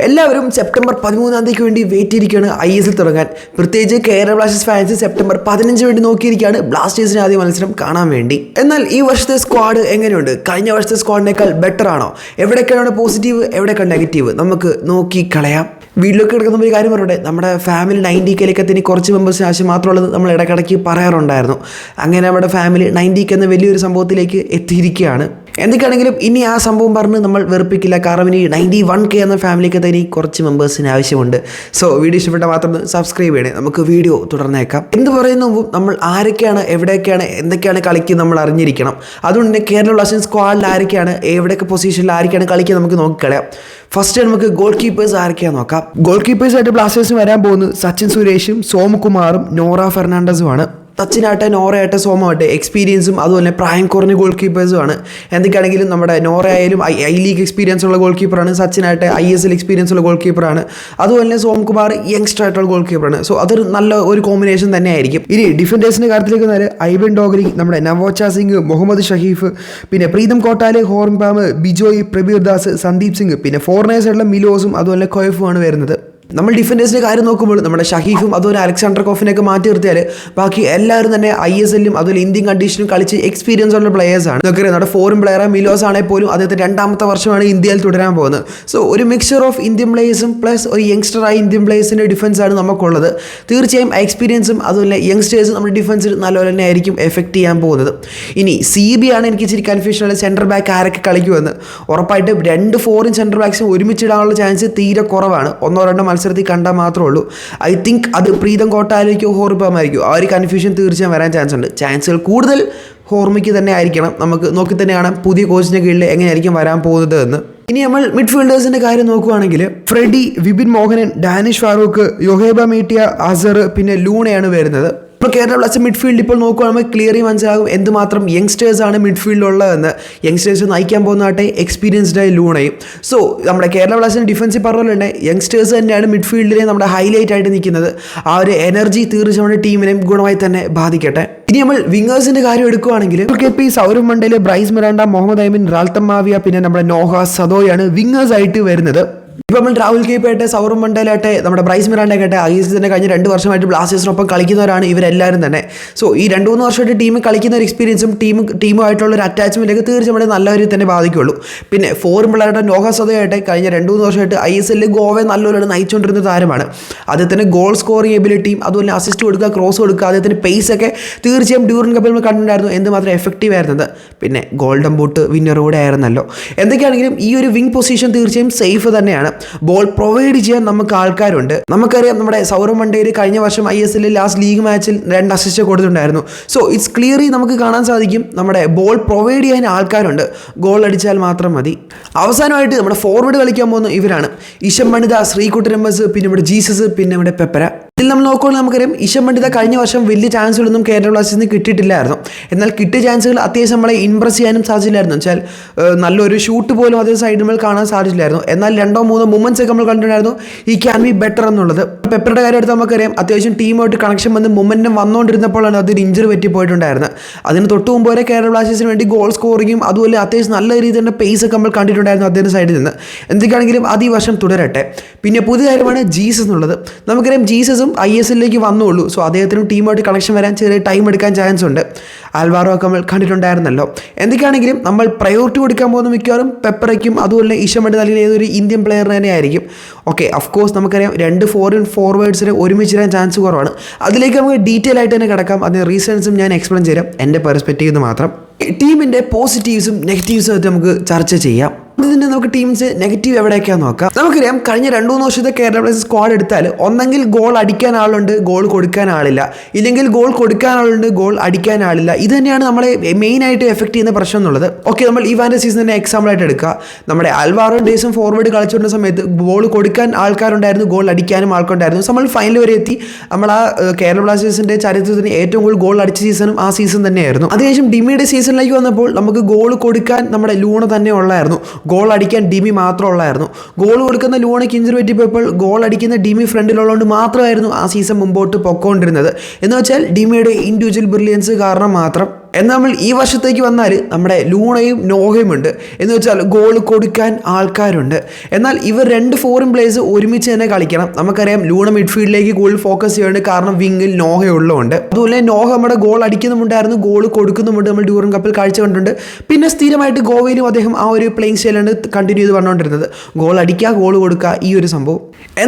എല്ലാവരും സെപ്റ്റംബർ പതിമൂന്നാം തീയതിക്ക് വേണ്ടി വെയിറ്റ് ചെയ്തിരിക്കുകയാണ് ഐ എസ് എൽ തുടങ്ങാൻ. പ്രത്യേകിച്ച് കേരള ബ്ലാസ്റ്റേഴ്സ് ഫാൻസ് സെപ്റ്റംബർ പതിനഞ്ച് വേണ്ടി നോക്കിയിരിക്കുകയാണ് ബ്ലാസ്റ്റേഴ്സിന് ആദ്യ മത്സരം കാണാൻ വേണ്ടി. എന്നാൽ ഈ വർഷത്തെ സ്ക്വാഡ് എങ്ങനെയുണ്ട്? കഴിഞ്ഞ വർഷത്തെ സ്ക്വാഡിനേക്കാൾ ബെറ്റർ ആണോ? എവിടെയൊക്കെയാണ് പോസിറ്റീവ് എവിടെയൊക്കെ നെഗറ്റീവ് നമുക്ക് നോക്കി കളയാം. വീട്ടിലൊക്കെ കിടക്കുന്ന ഒരു കാര്യം പറയട്ടെ. നമ്മുടെ ഫാമിലി നയന്റി കെയിലേക്കത്തിന് കുറച്ച് മെമ്പേഴ്സ് ആവശ്യം മാത്രമുള്ളത് നമ്മൾ ഇടയ്ക്കിടയ്ക്ക് പറയാറുണ്ടായിരുന്നു. അങ്ങനെ നമ്മുടെ ഫാമിലി നയന്റി എന്ന വലിയൊരു സംഭവത്തിലേക്ക് എത്തിയിരിക്കുകയാണ്. എന്തൊക്കെയാണെങ്കിലും ഇനി ആ സംഭവം പറഞ്ഞ് നമ്മൾ വെറുപ്പിക്കില്ല. കാരണം ഇനി നയന്റി വൺ കെ എന്ന ഫാമിലിക്ക് തന്നെ കുറച്ച് മെമ്പേഴ്സിന് ആവശ്യമുണ്ട്. സോ വീഡിയോ ഇഷ്ടപ്പെട്ട മാത്രം സബ്സ്ക്രൈബ് ചെയ്യണേ. നമുക്ക് വീഡിയോ തുടർന്നേക്കാം. എന്ത് പറയുന്ന? മുമ്പ് നമ്മൾ ആരൊക്കെയാണ്? എവിടെയൊക്കെയാണ്? എന്തൊക്കെയാണ് കളിക്കുന്നത് നമ്മൾ അറിഞ്ഞിരിക്കണം. അതുകൊണ്ട് തന്നെ കേരള ബ്ലാസ്റ്റേഴ്സ് സ്ക്വാഡിൽ ആരൊക്കെയാണ്? എവിടെയൊക്കെ പൊസിഷനിൽ ആരൊക്കെയാണ് കളിക്കുക നമുക്ക് നോക്കിക്കളയാം. ഫസ്റ്റ് നമുക്ക് ഗോൾ കീപ്പേഴ്സ് ആരൊക്കെയാണ് നോക്കാം. ഗോൾ കീപ്പേഴ്സായിട്ട് ബ്ലാസ്റ്റേഴ്സ് വരാൻ പോകുന്നത് സച്ചിൻ സുരേഷും സോമകുമാറും നോറ ഫെർണാണ്ടസുമാണ് സച്ചിനാട്ടെ നോറയാട്ടെ സോമാവട്ടെ എക്സ്പീരിയൻസും അതുപോലെ പ്രായം കുറഞ്ഞ ഗോൾ കീപ്പേഴ്സുമാണ് എന്തൊക്കെയാണെങ്കിലും നമ്മുടെ നോറ ആയാലും ഐ ഐ ലീഗ് എക്സ്പീരിയൻസ് ഉള്ള ഗോൾ കീപ്പറാണ് സച്ചിനായിട്ട് ഐ എസ് എൽ എക്സ്പീരിയൻസ് ഉള്ള ഗോൾ കീപ്പറാണ് അതുപോലെ തന്നെ സോംകുമാർ യങ്സ്റ്റർ ആയിട്ടുള്ള ഗോൾ കീപ്പറാണ് സോ അതൊരു നല്ല ഒരു കോമ്പിനേഷൻ തന്നെയായിരിക്കും. ഇനി ഡിഫൻഡേഴ്സിന്റെ കാര്യത്തിലേക്ക് വന്നാൽ ഐബൻ ഡോഗലി നമ്മുടെ നവോച്ച സിംഗ് മുഹമ്മദ് ഷഹീഫ് പിന്നെ പ്രീതം കോട്ടാലെ ഹോർംപാം ബിജോയ് പ്രബീർ ദാസ് സന്ദീപ് സിംഗ് പിന്നെ ഫോറിനേഴ്സ് ആയിട്ടുള്ള മിലോസും അതുപോലെ കൊയഫുമാണ് വരുന്നത്. നമ്മൾ ഡിഫൻഡേഴ്സിന്റെ കാര്യം നോക്കുമ്പോൾ നമ്മുടെ ഷഹീഫും അതുപോലെ അലക്സാണ്ടർ കോഫിനെയൊക്കെ മാറ്റി നിർത്തിയാൽ ബാക്കി എല്ലാവരും തന്നെ ഐ എസ് എല്ലും അതുപോലെ ഇന്ത്യൻ കണ്ടീഷനും കളിച്ച് എക്സ്പീരിയൻസ് ഉള്ള പ്ലേയേഴ്സാണ് ഇതൊക്കെ നമ്മുടെ ഫോറിൻ പ്ലെയർ മിലോസ് ആണെങ്കിൽ പോലും അദ്ദേഹത്തെ രണ്ടാമത്തെ വർഷമാണ് ഇന്ത്യയിൽ തുടരാൻ പോകുന്നത്. സോ ഒരു മിക്സ്ചർ ഓഫ് ഇന്ത്യൻ പ്ലേയേഴ്സും പ്ലസ് ഒരു യങ്സ്റ്ററായ ഇന്ത്യൻ പ്ലേയേഴ്സിന്റെ ഡിഫൻസാണ് നമുക്കുള്ളത്. തീർച്ചയായും എക്സ്പീരിയൻസും അതുപോലെ യങ്സ്റ്റേഴ്സും നമ്മുടെ ഡിഫൻസിൽ നല്ലപോലെ തന്നെ ആയിരിക്കും എഫക്റ്റ് ചെയ്യാൻ പോകുന്നത്. ഇനി സി ബി ആണ് എനിക്ക് ഇച്ചിരി കൺഫ്യൂഷൻ ഉള്ളത്. സെന്റർ ബാക്ക് ആരൊക്കെ കളിക്കുമെന്ന്. ഉറപ്പായിട്ട് രണ്ട് ഫോറിൻ സെന്റർ ബാക്സും ഒരുമിച്ചിടാനുള്ള ചാൻസ് തീരെ കുറവാണ്. ഒന്നോ രണ്ടോ മത്സരത്തിൽ കണ്ടാൽ മാത്രമേ ഉള്ളൂ. ഐ തിങ്ക് അത് പ്രീതം കോട്ടാലേക്കോ ഹോർമിപ്പമായിരിക്കും ആ ഒരു കൺഫ്യൂഷൻ തീർച്ചയായും വരാൻ ചാൻസ് ഉണ്ട്. ചാൻസുകൾ കൂടുതൽ ഹോർമയ്ക്ക് തന്നെ ആയിരിക്കണം. നമുക്ക് നോക്കി തന്നെ കാണാം പുതിയ കോച്ചിന്റെ കീഴിൽ എങ്ങനെയായിരിക്കും വരാൻ പോകുന്നത് എന്ന്. ഇനി നമ്മൾ മിഡ്ഫീൽഡേഴ്സിന്റെ കാര്യം നോക്കുകയാണെങ്കിൽ ഫ്രെഡി വിപിൻ മോഹനൻ ഡാനിഷ് ഫാറൂഖ് യൊഹേബ മീട്ടിയ അസർ പിന്നെ ലൂണയാണ് വരുന്നത്. ഇപ്പോൾ കേരള ബ്ലാസ്റ്റേഴ്സ് മിഡ്ഫീൽഡ് ഇപ്പോൾ നോക്കുകയാണെങ്കിൽ ക്ലിയറി മനസ്സിലാകും എന്തുമാത്രം യങ്സ്റ്റേഴ്സ് ആണ് മിഡ്ഫീൽഡിലുള്ളതെന്ന് യങ്സ്റ്റേഴ്സ് നയിക്കാൻ പോകുന്നാട്ടെ ആയി ലൂണയും. സോ നമ്മുടെ കേരള ബ്ലാസ്റ്റേഴ്സ് ഡിഫൻസിൽ പറഞ്ഞ തന്നെ യങ്സ്റ്റേഴ്സ് തന്നെയാണ് മിഡ്ഫീൽഡിലെ നമ്മുടെ ഹൈലൈറ്റ് ആയിട്ട് നിൽക്കുന്നത്. ആ ഒരു എനർജി തീർച്ചയായും നമ്മുടെ ടീമിനെയും ഗുണമായി തന്നെ ബാധിക്കട്ടെ. ഇനി നമ്മൾ വിങ്ങേഴ്സിന്റെ കാര്യം എടുക്കുകയാണെങ്കിൽ K P Saurav Mandal Bryce Miranda Muhammad Aimen റാൽത്തമാവിയ പിന്നെ നമ്മുടെ നോഹ സദോയാണ് വിങ്ങേഴ്സ് ആയിട്ട് വരുന്നത്. ഇപ്പം നമ്മൾ രാഹുൽ കേപ്പായിട്ട് സൗറം മണ്ടേലാട്ടെ നമ്മുടെ ബ്രൈസ് മിറാണ്ടൊക്കെ ഐ എസ് തന്നെ കഴിഞ്ഞ രണ്ട് വർഷമായിട്ട് ബ്ലാസ്റ്റേഴ്സിനൊപ്പം കളിക്കുന്നവരാണ് ഇവരെല്ലാവരും തന്നെ. സോ ഈ രണ്ട് മൂന്ന് വർഷമായിട്ട് ടീമിൽ കളിക്കുന്ന ഒരു എക്സ്പീരിയൻസും ടീം ടീമുമായിട്ടുള്ള ഒരു അറ്റാച്ച്മെന്റൊക്കെ തീർച്ചയായും നല്ല രീതിയിൽ തന്നെ ബാധിക്കുള്ളൂ. പിന്നെ ഫോറും പിള്ളേരുടെ നോഹ സദയായിട്ട് കഴിഞ്ഞ രണ്ട് മൂന്ന് വർഷമായിട്ട് ഐ എസ് എല്ലിൽ ഗോവയെ നല്ലപോലെ നയിച്ചുകൊണ്ടിരുന്ന താരമാണ്. അദ്ദേഹത്തിന് ഗോൾ സ്കോറിംഗ് എബിലിറ്റിയും അതുപോലെ അസിസ്റ്റ് കൊടുക്കുക ക്രോസ് കൊടുക്കുക അദ്ദേഹത്തിന് പേസ് ഒക്കെ തീർച്ചയായും ഡ്യൂറിൻ കപ്പിൽ നമ്മൾ കണ്ടിട്ടുണ്ടായിരുന്നു എന്തുമാത്രം എഫക്റ്റീവ് ആയിരുന്നത്. പിന്നെ ഗോൾഡൻ ബൂട്ട് വിന്നർ കൂടെ ആയിരുന്നല്ലോ. എന്തൊക്കെയാണെങ്കിലും ഈ ഒരു വിങ് പൊസിഷൻ തീർച്ചയായും സേഫ് തന്നെയാണ്. ബോൾ പ്രൊവൈഡ് ചെയ്യാൻ നമുക്ക് ആൾക്കാരുണ്ട്. നമുക്കറിയാം നമ്മുടെ സൗരവ് മണ്ടേര് കഴിഞ്ഞ വർഷം ഐ എസ് എല്ലിൽ ലാസ്റ്റ് ലീഗ് മാച്ചിൽ രണ്ട് അസിസ്റ്റ് കൊടുത്തിട്ടുണ്ടായിരുന്നു. സോ ഇറ്റ്സ് ക്ലിയർലി നമുക്ക് കാണാൻ സാധിക്കും നമ്മുടെ ബോൾ പ്രൊവൈഡ് ചെയ്യാൻ ആൾക്കാരുണ്ട്. ഗോൾ അടിച്ചാൽ മാത്രം മതി. അവസാനമായിട്ട് നമ്മുടെ ഫോർവേഡ് കളിക്കാൻ പോകുന്ന ഇവരാണ്. ഇഷം പണിത ശ്രീകുട്ടരമ്പസ് പിന്നെ നമ്മുടെ ജീസസ് പിന്നെ നമ്മുടെ പെപ്പര. ഇതിൽ നമ്മൾ നോക്കുകയാണെങ്കിൽ നമുക്കറിയാം ഇഷം പണ്ഡിത കഴിഞ്ഞ വർഷം വലിയ ചാൻസുകളൊന്നും കേരള ബ്ലാസ്റ്റേഴ്സിന് കിട്ടിയിട്ടില്ലായിരുന്നു. എന്നാൽ കിട്ടിയ ചാൻസുകൾ അത്യാവശ്യം നമ്മളെ ഇംപ്രസ് ചെയ്യാനും സാധിച്ചില്ലായിരുന്നു. വെച്ചാൽ നല്ലൊരു ഷൂട്ട് പോലും അതേ സൈഡിൽ നമ്മൾ കാണാൻ സാധിച്ചില്ലായിരുന്നു. എന്നാൽ രണ്ടോ മൂന്നോ മൊമെന്റ്സ് ഒക്കെ നമ്മൾ കണ്ടിട്ടുണ്ടായിരുന്നു. ഈ ക്യാൻ ബി ബെറ്റർ എന്നുള്ളത്. പെപ്പറുടെ കാര്യം എടുത്ത് നമുക്കറിയാം. അത്യാവശ്യം ടീമായിട്ട് കണക്ഷൻ വന്ന് മൊമെന്റം വന്നുകൊണ്ടിരുന്നപ്പോഴാണ് അതൊരു ഇഞ്ചറി പറ്റി പോയിട്ടുണ്ടായിരുന്നത്. അതിന് തൊട്ട് മുമ്പ് വരെ കേരള ബ്ലാസ്റ്റേഴ്സിന് വേണ്ടി ഗോൾ സ്കോറിങ്ങും അതുപോലെ അത്യാവശ്യം നല്ല രീതിയിൽ തന്നെ പേസ് ഒക്കെ നമ്മൾ കണ്ടിട്ടുണ്ടായിരുന്നു അദ്ദേഹം സൈഡിൽ നിന്ന്. എന്തൊക്കെയാണെങ്കിലും അത് ഈ വർഷം തുടരട്ടെ. പിന്നെ പുതിയ കാര്യമാണ് ജീസസ് എന്നുള്ളത്. നമുക്കറിയാം ജീസസും ഐ എസ് എല്ലിലേക്ക് വന്നുള്ളൂ. സോ അദ്ദേഹത്തിന് ടീമായിട്ട് കണക്ഷൻ വരാൻ ചെറിയ ടൈം എടുക്കാൻ ചാൻസ് ഉണ്ട്. ആൽവാറോ ഒക്കെ നമ്മൾ കണ്ടിട്ടുണ്ടായിരുന്നല്ലോ. എന്തൊക്കെയാണെങ്കിലും നമ്മൾ പ്രയോറിറ്റി കൊടുക്കാൻ പോകുന്ന മിക്കവാറും പെപ്പറയ്ക്കും അതുപോലെ ഈശമണ്ട് നൽകിയ ഏതൊരു ഇന്ത്യൻ പ്ലെയർ തന്നെ ആയിരിക്കും. ഓക്കെ കോഴ്സ് നമുക്കറിയാം രണ്ട് ഫോറിൻ ഫോർവേഡ്സിന് ഒരുമിച്ച് വരാൻ ചാൻസ് കുറവാണ്. അതിലേക്ക് നമുക്ക് ഡീറ്റെയിൽ ആയിട്ട് തന്നെ കിടക്കാം. അതിന് റീസൺസും ഞാൻ എക്സ്പ്ലെയിൻ ചെയ്യാം എന്റെ പെർസ്പെക്റ്റീവ് മാത്രം. ടീമിന്റെ പോസിറ്റീവ്സും നെഗറ്റീവ്സും ആയിട്ട് നമുക്ക് ചർച്ച ചെയ്യാം. ഇതിന്റെ നമുക്ക് ടീംസ് നെഗറ്റീവ് എവിടെയൊക്കെയാന്ന് നോക്കാം. നമുക്കറിയാം കഴിഞ്ഞ രണ്ട് മൂന്ന് വർഷത്തെ കേരള ബ്ലാസ്റ്റേഴ്സ് സ്ക്വാഡ് എടുത്താൽ ഒന്നെങ്കിൽ ഗോൾ അടിക്കാൻ ആളുണ്ട് ഗോൾ കൊടുക്കാൻ ആളില്ല. ഇല്ലെങ്കിൽ ഗോൾ കൊടുക്കാൻ ആളുണ്ട് ഗോൾ അടിക്കാൻ ആളില്ല. ഇത് തന്നെയാണ് നമ്മളെ മെയിൻ ആയിട്ട് എഫക്ട് ചെയ്യുന്ന പ്രശ്നം എന്നുള്ളത്. ഓക്കെ നമ്മൾ ഇവാന്റെ സീസൺ തന്നെ എക്സാമ്പിൾ ആയിട്ട് എടുക്കുക നമ്മുടെ അൽവാറോ ഡേസും ഫോർവേഡ് കളിച്ചുകൊണ്ട സമയത്ത് ഗോൾ കൊടുക്കാൻ ആൾക്കാരുണ്ടായിരുന്നു ഗോൾ അടിക്കാനും ആൾക്കുണ്ടായിരുന്നു. നമ്മൾ ഫൈനൽ വരെ എത്തി. നമ്മൾ ആ കേരള ബ്ലാസ്റ്റേഴ്സിന്റെ ചരിത്രത്തിന് ഏറ്റവും കൂടുതൽ ഗോൾ അടിച്ച സീസണും ആ സീസൺ തന്നെയായിരുന്നു. അതിനുശേഷം ഡിമിയുടെ സീസണിലേക്ക് വന്നപ്പോൾ നമുക്ക് ഗോൾ കൊടുക്കാൻ നമ്മുടെ ലൂണ തന്നെ ഉള്ളായിരുന്നു. ഗോൾ അടിക്കാൻ ഡിമി മാത്രമുള്ളായിരുന്നു. ഗോൾ കൊടുക്കുന്ന ലൂണയ്ക്ക് ഇഞ്ചറി പറ്റിയപ്പോൾ ഗോൾ അടിക്കുന്ന ഡിമി ഫ്രണ്ടിലുള്ളതുകൊണ്ട് മാത്രമായിരുന്നു ആ സീസൺ മുമ്പോട്ട് പൊക്കോണ്ടിരുന്നത്. എന്ന് വെച്ചാൽ ഡിമിയുടെ ഇൻഡിവിജ്വൽ ബ്രില്യൻസ് കാരണം മാത്രം എന്നാൽ നമ്മൾ ഈ വർഷത്തേക്ക് വന്നാൽ നമ്മുടെ ലൂണയും നോഹയും ഉണ്ട്. എന്ന് വെച്ചാൽ ഗോൾ കൊടുക്കാൻ ആൾക്കാരുണ്ട്. എന്നാൽ ഇവർ രണ്ട് ഫോറിൻ പ്ലേയേഴ്സ് ഒരുമിച്ച് തന്നെ കളിക്കണം. നമുക്കറിയാം ലൂണ മിഡ്ഫീൽഡിലേക്ക് കൂടുതൽ ഫോക്കസ് ചെയ്യുന്നുണ്ട്. കാരണം വിങ്ങിൽ നോഹ ഉള്ളതുകൊണ്ട്. അതുപോലെ നോഹ നമ്മുടെ ഗോൾ അടിക്കുന്നുമുണ്ടായിരുന്നു. ഗോൾ കൊടുക്കുന്നുമുണ്ട് നമ്മൾ ഡ്യൂറൻ കപ്പിൽ കാഴ്ച കണ്ടിട്ടുണ്ട്. പിന്നെ സ്ഥിരമായിട്ട് ഗോവയിലും അദ്ദേഹം ആ ഒരു പ്ലേയിങ് സ്റ്റൈലാണ് കണ്ടിന്യൂ ചെയ്ത് വന്നുകൊണ്ടിരുന്നത് ഗോൾ അടിക്കുക ഗോൾ കൊടുക്കുക ഈ ഒരു സംഭവം.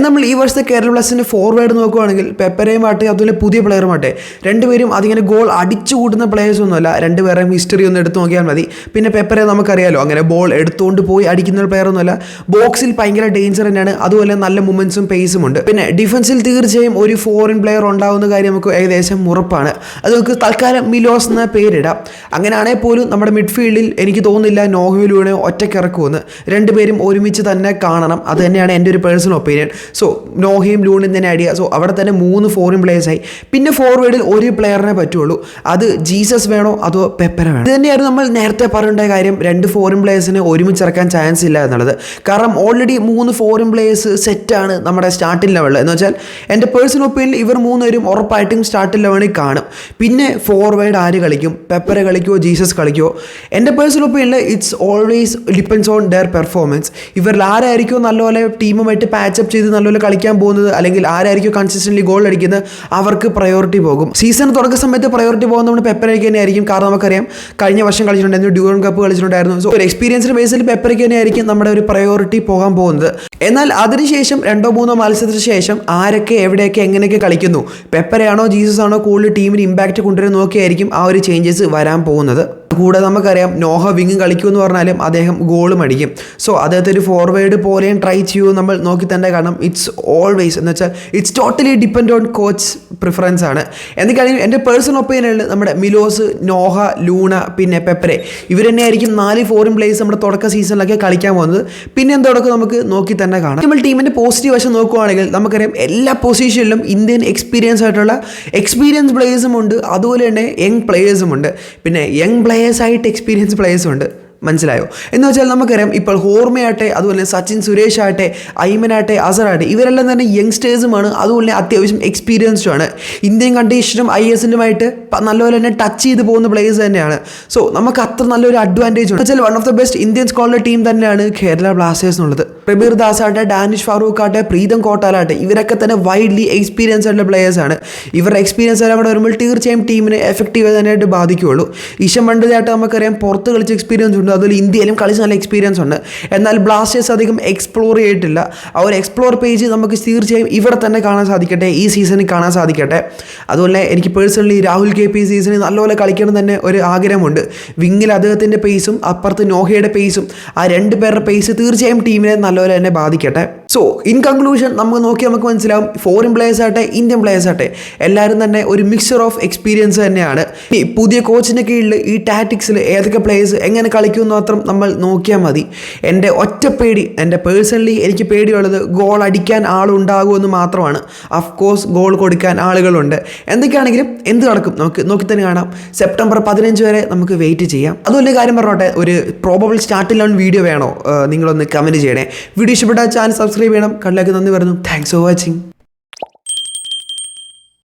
നമ്മൾ ഈ വർഷത്തെ കേരള ബ്ലാസ്റ്റിന്റെ ഫോർവേഡ് നോക്കുവാണെങ്കിൽ പെപ്പരയുമാട്ടെ അതുപോലെ പുതിയ പ്ലെയറുമാട്ടെ രണ്ടുപേരും അതിങ്ങനെ ഗോൾ അടിച്ചു കൂട്ടുന്ന പ്ലേയേഴ്സ് ഒന്നുമല്ല രണ്ടുപേരെയും ഹിസ്റ്ററി ഒന്ന് എടുത്തു നോക്കിയാൽ മതി. പിന്നെ പെപ്പറെ നമുക്കറിയാലോ അങ്ങനെ ബോൾ എടുത്തുകൊണ്ട് പോയി അടിക്കുന്ന ഒരു ഒന്നുമല്ല. ബോക്സിൽ ഭയങ്കര ഡേഞ്ചർ തന്നെയാണ്. അതുപോലെ നല്ല മൂമെൻസും പേസും ഉണ്ട്. പിന്നെ ഡിഫൻസിൽ തീർച്ചയായും ഒരു ഫോറിൻ പ്ലെയർ ഉണ്ടാവുന്ന കാര്യം നമുക്ക് ഏകദേശം ഉറപ്പാണ്. അത് നമുക്ക് തൽക്കാലം മിലോസ് എന്ന പേരിടാം. അങ്ങനെയാണെങ്കിൽ പോലും നമ്മുടെ മിഡ്ഫീൽഡിൽ എനിക്ക് തോന്നുന്നില്ല നോഹയിലൂടെ ഒറ്റക്കിറക്കുമെന്ന്. രണ്ടുപേരും ഒരുമിച്ച് തന്നെ കാണണം. അത് തന്നെയാണ് എന്റെ ഒരു പേഴ്സണൽ ഒപ്പീനിയൻ സോ നോഹയും ലൂണും തന്നെ ഐഡിയ സോ അവിടെ തന്നെ മൂന്ന് ഫോറിൻ പ്ലേയേഴ്സായി പിന്നെ ഫോർവേഡിൽ ഒരു പ്ലെയറിനെ പറ്റുള്ളൂ. അത് ജീസസ് വേണോ അതോ പെപ്പര വേണോ? ഇത് തന്നെയായിരുന്നു നമ്മൾ നേരത്തെ പറയേണ്ട കാര്യം. രണ്ട് ഫോറിൻ പ്ലേയേഴ്സിനെ ഒരുമിച്ച് ഇറക്കാൻ ചാൻസ് ഇല്ല എന്നുള്ളത്. കാരണം ഓൾറെഡി മൂന്ന് ഫോറിൻ പ്ലേയേഴ്സ് സെറ്റാണ് നമ്മുടെ സ്റ്റാർട്ടിംഗ് ലെവൽ എന്ന് വെച്ചാൽ എന്റെ പേഴ്സണൽ ഒപ്പീനിയനിൽ ഇവർ മൂന്നുപേരും ഉറപ്പായിട്ടും സ്റ്റാർട്ടിംഗ് ലെവലിൽ കാണും. പിന്നെ ഫോർവേഡ് ആര് കളിക്കും? പെപ്പര കളിക്കുമോ ജീസസ് കളിക്കുമോ എന്റെ personal ഒപ്പീനിയനിൽ it's always depends on their performance ഇവരിൽ ആരായിരിക്കും നല്ലപോലെ ടീമുമായിട്ട് പാച്ചപ്പ് ചെയ്ത് നല്ലപോലെ കളിക്കാൻ പോകുന്നത് അല്ലെങ്കിൽ ആരായിരിക്കും കൺസിസ്റ്റന്റ്ലി ഗോൾ അടിക്കുന്നത് അവർക്ക് പ്രയോറിറ്റി പോകും. സീസൺ തുടക്ക സമയത്ത് പ്രയോറിറ്റി പോകുന്നത് നമ്മൾ പെപ്പറയ്ക്ക് തന്നെ ആയിരിക്കും. കാരണം നമുക്കറിയാം. കഴിഞ്ഞ വർഷം കളിച്ചിട്ടുണ്ടായിരുന്നു ഡ്യൂറൻ കപ്പ് കളിച്ചിട്ടുണ്ടായിരുന്നു. സോ ഒരു എക്സ്പീരിയൻസിന് ബേസിൽ പെപ്പറയ്ക്ക് തന്നെ ആയിരിക്കും നമ്മുടെ ഒരു പ്രയോറിറ്റി പോകാൻ പോകുന്നത്. എന്നാൽ അതിനുശേഷം രണ്ടോ മൂന്നോ മത്സരത്തിന് ശേഷം ആരൊക്കെ എവിടെയൊക്കെ എങ്ങനെയൊക്കെ കളിക്കുന്നു? പെപ്പറയാണോ ജീസസ് ആണോ കൂടുതൽ ടീമിന് ഇമ്പാക്റ്റ് കൊണ്ടുവരുന്ന നോക്കിയായിരിക്കും ആ ഒരു ചേഞ്ചസ് വരാൻ പോകുന്നത്. കൂടെ നമുക്കറിയാം നോഹ വിങ് കളിക്കുമെന്ന് പറഞ്ഞാലും അദ്ദേഹം ഗോളും അടിക്കും. സോ അദ്ദേഹത്തെ ഒരു ഫോർവേഡ് പോലെയും ട്രൈ ചെയ്യൂ നമ്മൾ നോക്കി തന്നെ കാരണം ഇറ്റ്സ് ഓൾവേസ് എന്ന് വെച്ചാൽ it's totally depend on coach preference ആണ്. എന്തൊക്കെയാണെങ്കിലും എന്റെ പേഴ്സണൽ ഒപ്പീനിയനിൽ നമ്മുടെ മിലോസ് നോഹ ലൂണ പിന്നെ പെപ്പറെ ഇവർ തന്നെയായിരിക്കും നാല് ഫോറിൻ പ്ലേയേഴ്സ് നമ്മുടെ തുടക്ക സീസണിലൊക്കെ കളിക്കാൻ പോകുന്നത്. പിന്നെ എന്തോടൊക്കെ നമുക്ക് നോക്കി തന്നെ കാണാം. നമ്മൾ ടീമിന്റെ പോസിറ്റീവ് വശം നോക്കുവാണെങ്കിൽ നമുക്കറിയാം എല്ലാ പൊസിഷനിലും ഇന്ത്യൻ എക്സ്പീരിയൻസ് ആയിട്ടുള്ള എക്സ്പീരിയൻസ് പ്ലേയേഴ്സും ഉണ്ട്. അതുപോലെ തന്നെ യങ് പ്ലേയേഴ്സും ഉണ്ട്. പിന്നെ യങ് പ്ലേയേഴ്സ് ആയിട്ട് എക്സ്പീരിയൻസ് പ്ലേയേഴ്സും ഉണ്ട്. മനസ്സിലായോ? എന്ന് വെച്ചാൽ നമുക്കറിയാം ഇപ്പോൾ ഹോർമയാട്ടെ അതുപോലെ സച്ചിൻ സുരേഷ് ആട്ടെ ഐമനാട്ടെ അസറാട്ടെ ഇവരെല്ലാം തന്നെ യങ്സ്റ്റേഴ്സുമാണ് അതുപോലെ അത്യാവശ്യം എക്സ്പീരിയൻസ്ഡും ആണ് ഇന്ത്യൻ കണ്ടീഷനും ഐ എസ് എല്ലുമായിട്ട് നല്ലപോലെ തന്നെ ടച്ച് ചെയ്ത് പോകുന്ന പ്ലേയേഴ്സ് തന്നെയാണ്. സോ നമുക്ക് അത്ര നല്ലൊരു അഡ്വാന്റേജ് ഉണ്ട്. വെച്ചാൽ one of the best Indian സ്കോളിലെ team തന്നെയാണ് കേരള ബ്ലാസ്റ്റേഴ്സ് എന്നുള്ളത്. പ്രബീർ ദാസ് ആട്ടെ ഡാനിഷ് ഫാറൂഖ് ആട്ടെ പ്രീതം കോട്ടാലാട്ടെ ഇവരൊക്കെ തന്നെ വൈഡ്ലി എക്സ്പീരിയൻസ് ആയിട്ടുള്ള പ്ലേയേഴ്സ് ആണ്. ഇവരുടെ എക്സ്പീരിയൻസ് എല്ലാം അവിടെ വരുമ്പോൾ തീർച്ചയായും ടീമിനെ എഫക്റ്റീവ് തന്നെയായിട്ട് ബാധിക്കുകയുള്ളൂ. ഈശം പണ്ടതായിട്ട് നമുക്കറിയാം പുറത്ത് കളിച്ച എക്സ്പീരിയൻസ് ഉണ്ട്. അതുപോലെ ഇന്ത്യയിലും കളിച്ച് നല്ല എക്സ്പീരിയൻസ് ഉണ്ട്. എന്നാൽ ബ്ലാസ്റ്റേഴ്സ് അധികം എക്സ്പ്ലോർ ചെയ്തിട്ടില്ല. ആ ഒരു എക്സ്പ്ലോർ പേജ് നമുക്ക് തീർച്ചയായും ഇവിടെ തന്നെ കാണാൻ സാധിക്കട്ടെ. ഈ സീസണിൽ കാണാൻ സാധിക്കട്ടെ. അതുപോലെ എനിക്ക് പേഴ്സണലി രാഹുൽ കെ പി സീസണിൽ നല്ലപോലെ കളിക്കണം തന്നെ ഒരു ആഗ്രഹമുണ്ട്. വിങ്ങിൽ അദ്ദേഹത്തിന്റെ പേസും അപ്പുറത്ത് നോഹയുടെ പേസും ആ രണ്ട് പേരുടെ പേസ് തീർച്ചയായും ടീമിനെ നല്ലപോലെ തന്നെ ബാധിക്കട്ടെ. സോ ഇൻ കൺക്ലൂഷൻ നമുക്ക് നോക്കി നമുക്ക് മനസ്സിലാവും ഫോറിൻ പ്ലേയേഴ്സ് ആട്ടെ ഇന്ത്യൻ പ്ലേയേഴ്സ് ആട്ടെ എല്ലാവരും തന്നെ ഒരു മിക്സർ ഓഫ് എക്സ്പീരിയൻസ് തന്നെയാണ്. ഈ പുതിയ കോച്ചിന്റെ കീഴിൽ ഈ ടാറ്റിക്സിൽ ഏതൊക്കെ പ്ലേയേഴ്സ് എങ്ങനെ കളിക്കുമെന്ന് മാത്രം നമ്മൾ നോക്കിയാൽ മതി. എന്റെ ഒറ്റ പേടി എന്റെ പേഴ്സണലി എനിക്ക് പേടിയുള്ളത് ഗോൾ അടിക്കാൻ ആളുണ്ടാകുമെന്ന് മാത്രമാണ്. അഫ് കോഴ്സ് ഗോൾ കൊടുക്കാൻ ആളുകളുണ്ട്. എന്തൊക്കെയാണെങ്കിലും എന്ത് നടക്കും നമുക്ക് നോക്കി തന്നെ കാണാം. സെപ്റ്റംബർ പതിനഞ്ച് വരെ നമുക്ക് വെയിറ്റ് ചെയ്യാം. അതുപോലെ കാര്യം പറഞ്ഞോട്ടെ ഒരു പ്രോബബിൾ സ്റ്റാർട്ടിൽ ഓൺ വീഡിയോ വേണോ? നിങ്ങളൊന്ന് കമന്റ് ചെയ്യണേ. വീഡിയോ ഇഷ്ടപ്പെട്ട ചാനൽ സബ്സ്ക്രൈബ് ചെയ്യണം. കണ്ടിലേക്ക് നന്ദി പറഞ്ഞു താങ്ക്സ് ഫോർ വാച്ചിങ്